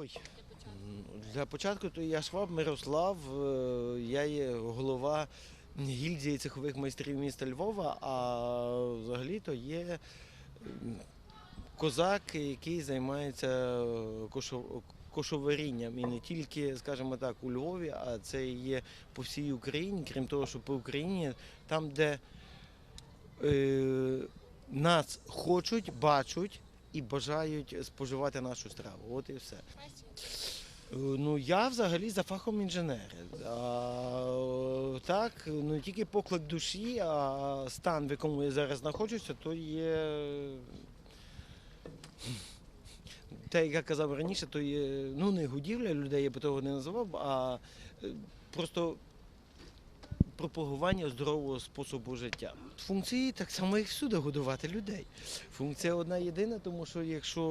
Ой, для початку то я Шваб Мирослав, е, я є голова гільдії цехових майстрів міста Львова, а взагалі то є козак, який займається кошоварінням. І не тільки, скажімо так, у Львові, а це є по всій Україні, крім того, що по Україні, там, де е, нас хочуть, бачать і бажають споживати нашу страву. От і все. Е, Ну, я взагалі за фахом інженер. А, так, ну тільки поклик душі, а стан, в якому я зараз знаходжуся, то є. Те, як я казав раніше, то є ну не годівля людей, я би того не називав, а е, просто пропагування здорового способу життя. Функції так само, як всюди, годувати людей. Функція одна єдина, тому що якщо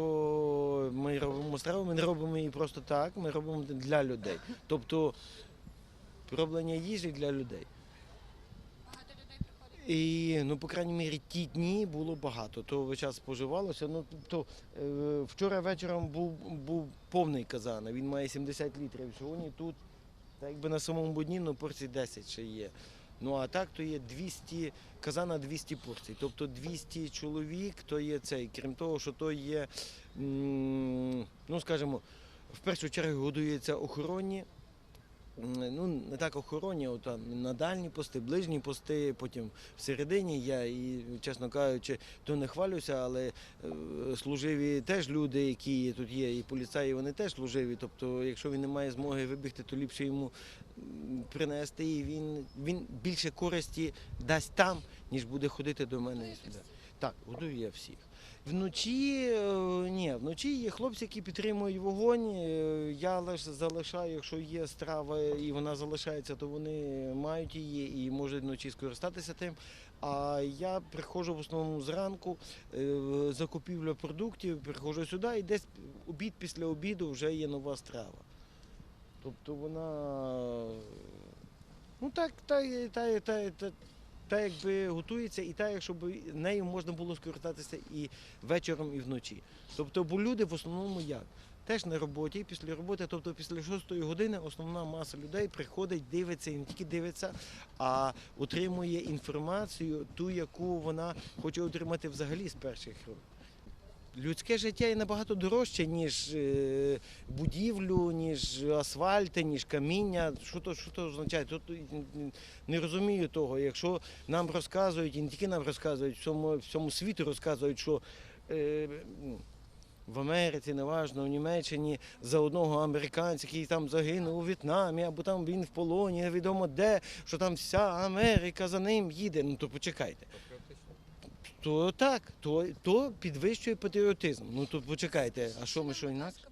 ми робимо страву, ми не робимо її просто так, ми робимо для людей. Тобто роблення їжі для людей. І, ну, по крайній мірі, ті дні було багато. То весь час споживалося. Ну, тобто, е, вчора вечором був, був повний казан, він має 70 літрів. Сьогодні тут, так якби на самому дні, ну, порцій 10 ще є. Ну а так то є 200, казана 200 порцій. Тобто 200 чоловік, то є цей. Крім того, що то є, ну скажімо, в першу чергу годується охоронні. Ну, не так охоронні, от там на дальні пости, ближні пости, потім всередині я і, чесно кажучи, то не хвалюся, але е, служиві теж люди, які тут є, і поліцаї, вони теж служиві. Тобто, якщо він не має змоги вибігти, то ліпше йому принести, і він, він більше користі дасть там, ніж буде ходити до мене і сюди. Так, годую я всіх. Вночі е, ні, вночі є хлопці, які підтримують вогонь. Е, Я лише залишаю, якщо є страва і вона залишається, то вони мають її і можуть вночі скористатися тим. А я приходжу в основному зранку, е, закупівля продуктів, приходжу сюди і десь обід після обіду вже є нова страва. Тобто вона ну так, та, та, та, та, та якби готується, і так, щоб нею можна було скористатися і вечором, і вночі. Тобто, бо люди в основному як? Теж на роботі, після роботи, тобто після шостої години основна маса людей приходить, дивиться і не тільки дивиться, а отримує інформацію, ту, яку вона хоче отримати взагалі з перших років. Людське життя є набагато дорожче, ніж е, будівлю, ніж асфальти, ніж каміння. Що то, що то означає? Тут не розумію того. Якщо нам розказують, і не тільки нам розказують, всьому, всьому світу розказують, що е, в Америці, неважно, в Німеччині за одного американця, який там загинув у В'єтнамі, або там він в полоні, невідомо де, що там вся Америка за ним їде. Ну то почекайте. То так, то, то підвищує патріотизм. Ну то почекайте, а що ми що інакше?